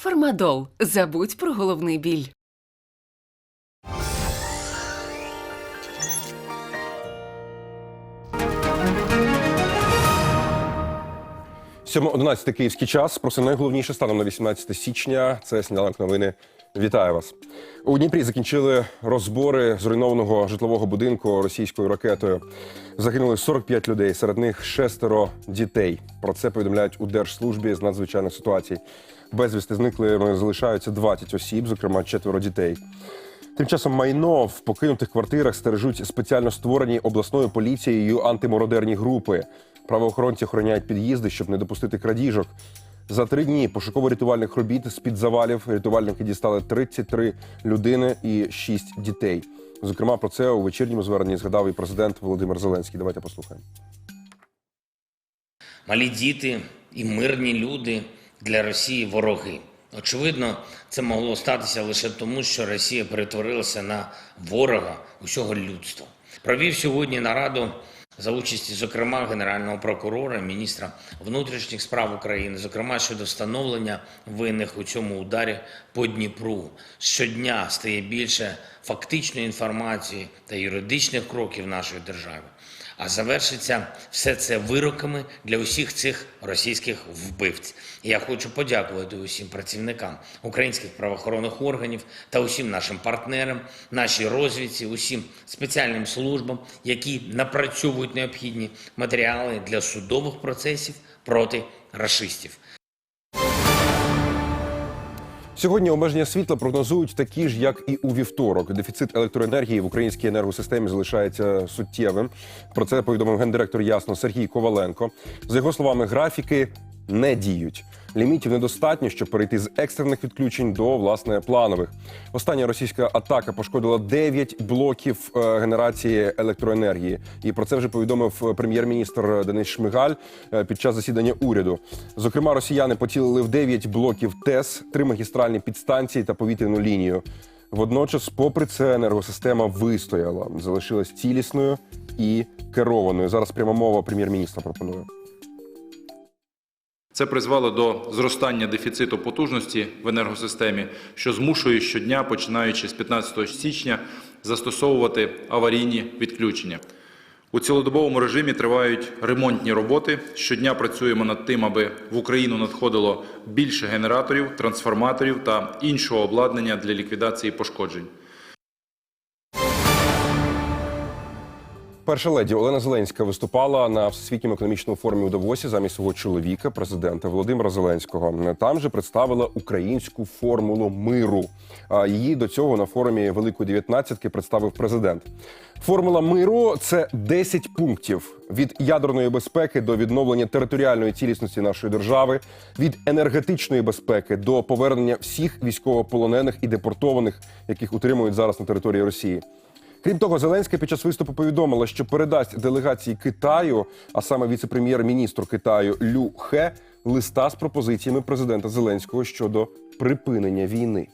Фармадол. Забудь про головний біль. 7.11 київський час. Про найголовніше станом на 18 січня. Це сніданок новини. Вітаю вас. У Дніпрі закінчили розбори зруйнованого житлового будинку російською ракетою. Загинули 45 людей, серед них шестеро дітей. Про це повідомляють у Держслужбі з надзвичайних ситуацій. Безвісти зниклими залишаються 20 осіб, зокрема четверо дітей. Тим часом майно в покинутих квартирах стережуть спеціально створені обласною поліцією антимородерні групи. Правоохоронці охороняють під'їзди, щоб не допустити крадіжок. За три дні пошуково-рятувальних робіт з-під завалів рятувальники дістали 33 людини і 6 дітей. Зокрема, про це у вечірньому зверненні згадав і президент Володимир Зеленський. Давайте послухаємо. Малі діти і мирні люди для Росії вороги. Очевидно, це могло статися лише тому, що Росія перетворилася на ворога усього людства. Провів сьогодні нараду за участі, зокрема, генерального прокурора, міністра внутрішніх справ України, зокрема щодо встановлення винних у цьому ударі по Дніпру. Щодня стає більше фактичної інформації та юридичних кроків нашої держави. А завершиться все це вироками для усіх цих російських вбивць. Я хочу подякувати усім працівникам українських правоохоронних органів та усім нашим партнерам, нашій розвідці, усім спеціальним службам, які напрацьовують необхідні матеріали для судових процесів проти рашистів. Сьогодні обмеження світла прогнозують такі ж, як і у вівторок. Дефіцит електроенергії в українській енергосистемі залишається суттєвим. Про це повідомив гендиректор ясно Сергій Коваленко. За його словами, графіки не діють. Лімітів недостатньо, щоб перейти з екстрених відключень до власне планових. Остання російська атака пошкодила 9 блоків е, генерації електроенергії. І про це вже повідомив прем'єр-міністр Денис Шмигаль е, під час засідання уряду. Зокрема, росіяни поцілили в 9 блоків ТЕС, три магістральні підстанції та повітряну лінію. Водночас, попри це, енергосистема вистояла, залишилась цілісною і керованою. Зараз пряма мова прем'єр-міністра пропоную. Це призвело до зростання дефіциту потужності в енергосистемі, що змушує щодня, починаючи з 15 січня, застосовувати аварійні відключення. У цілодобовому режимі тривають ремонтні роботи. Щодня працюємо над тим, аби в Україну надходило більше генераторів, трансформаторів та іншого обладнання для ліквідації пошкоджень. Перша леді Олена Зеленська виступала на всесвітньому економічному форумі у Давосі замість свого чоловіка, президента Володимира Зеленського. Там же представила українську формулу миру. Її до цього на форумі Великої дев'ятнадцятки представив президент. Формула миру це 10 пунктів від ядерної безпеки до відновлення територіальної цілісності нашої держави, від енергетичної безпеки до повернення всіх військовополонених і депортованих, яких утримують зараз на території Росії. Крім того, Зеленська під час виступу повідомила, що передасть делегації Китаю, а саме віце-прем'єр-міністру Китаю Лю Хе, листа з пропозиціями президента Зеленського щодо припинення війни.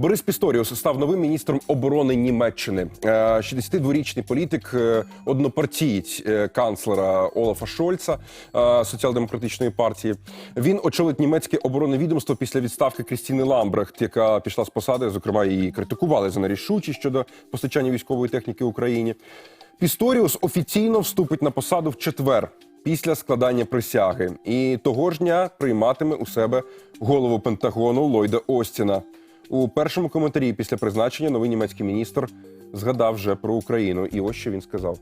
Борис Пісторіус став новим міністром оборони Німеччини. Е, 62-річний політик, е, однопартієць е, канцлера Олафа Шольца е, соціал-демократичної партії. Він очолить німецьке оборонне відомство після відставки Крістіни Ламбрехт, яка пішла з посади. Зокрема, її критикували за нерішучість щодо постачання військової техніки Україні. Пісторіус офіційно вступить на посаду в четвер. Після складання присяги і того ж дня прийматиме у себе голову Пентагону Ллойда Остіна. У першому коментарі після призначення новий німецький міністр згадав вже про Україну. І ось що він сказав.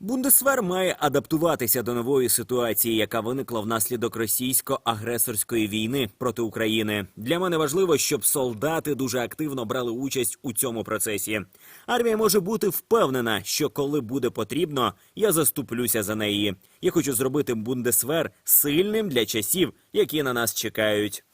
Бундесвер має адаптуватися до нової ситуації, яка виникла внаслідок російсько-агресорської війни проти України. Для мене важливо, щоб солдати дуже активно брали участь у цьому процесі. Армія може бути впевнена, що коли буде потрібно, я заступлюся за неї. Я хочу зробити Бундесвер сильним для часів, які на нас чекають.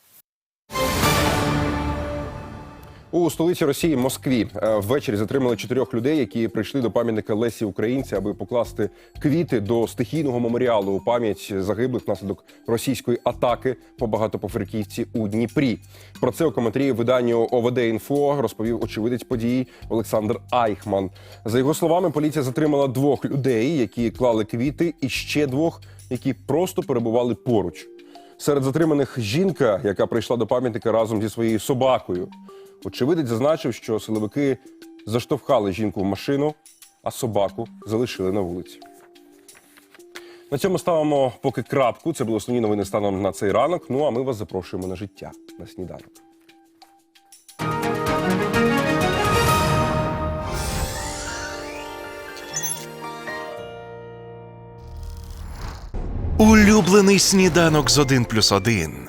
У столиці Росії Москві е, ввечері затримали чотирьох людей, які прийшли до пам'ятника Лесі Українця, аби покласти квіти до стихійного меморіалу у пам'ять загиблих внаслідок російської атаки по багатоповерхівці у Дніпрі. Про це у коментарі виданню ОВД Інфо розповів очевидець події Олександр Айхман. За його словами, поліція затримала двох людей, які клали квіти, і ще двох які просто перебували поруч. Серед затриманих жінка, яка прийшла до пам'ятника разом зі своєю собакою. Очевидець зазначив, що силовики заштовхали жінку в машину, а собаку залишили на вулиці. На цьому ставимо поки крапку. Це були основні новини станом на цей ранок. Ну а ми вас запрошуємо на життя на сніданок. Улюблений сніданок з 1 плюс 1.